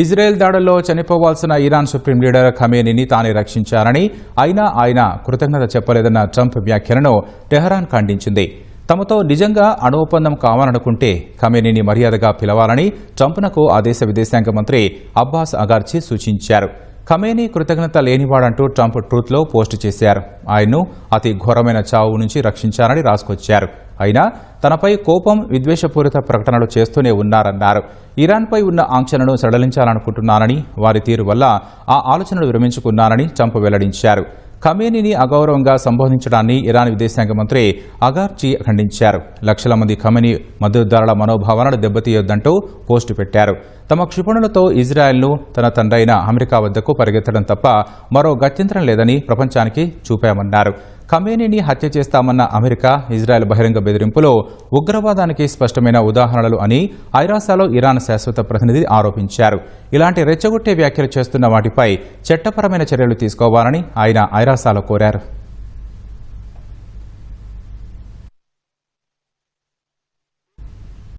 Israel దాడుల్లో చనిపోవాల్సిన Iran supreme leader ఖమేనీని తానే రక్షించారని అయినా ఆయన కృతజ్ఞత చెప్పలేదన్న ట్రంప్ వ్యాఖ్యలను టెహరాన్ ఖండించింది. తమతో నిజంగా అణు ఒప్పందం కావాలనుకుంటే ఖమేనీని మర్యాదగా పిలవాలని ట్రంప్నకు ఆ దేశ విదేశాంగ మంత్రి అబ్బాస్ అగార్చి సూచించారు. ఖమేనీ కృతజ్ఞత లేనివాడంటూ ట్రంప్ ట్రూత్లో పోస్టు చేశారు. ఆయన్ను అతి ఘోరమైన చావు నుంచి రక్షించారని రాసుకొచ్చారు. అయినా తనపై కోపం విద్వేషపూరిత ప్రకటనలు చేస్తూనే ఉన్నారన్నారు. ఇరాన్పై ఉన్న ఆంక్షలను సడలించాలనుకుంటున్నానని వారి తీరు వల్ల ఆ ఆలోచనలు విరమించుకున్నానని ట్రంప్ వెల్లడించారు. ఖమేనీని అగౌరవంగా సంబోధించడాన్ని ఇరాన్ విదేశాంగ మంత్రి అగార్చి ఖండించారు. లక్షల మంది ఖమేనీ మద్దతుదారుల మనోభావాలను దెబ్బతీయొద్దంటూ పోస్టు పెట్టారు. తమ క్షిపణులతో ఇజ్రాయెల్ను తన తండ్రైన అమెరికా వద్దకు పరిగెత్తడం తప్ప మరో గత్యంతరం లేదని ప్రపంచానికి చూపామన్నారు. ఖమేనీని హత్య చేస్తామన్న అమెరికా ఇజ్రాయెల్ బహిరంగ బెదిరింపులో ఉగ్రవాదానికి స్పష్టమైన ఉదాహరణలు అని ఐరాసాలో ఇరాన్ శాశ్వత ప్రతినిధి ఆరోపించారు. ఇలాంటి రెచ్చగొట్టే వ్యాఖ్యలు చేస్తున్న వాటిపై చట్టపరమైన చర్యలు తీసుకోవాలని ఆయన ఐరాసాలో కోరారు.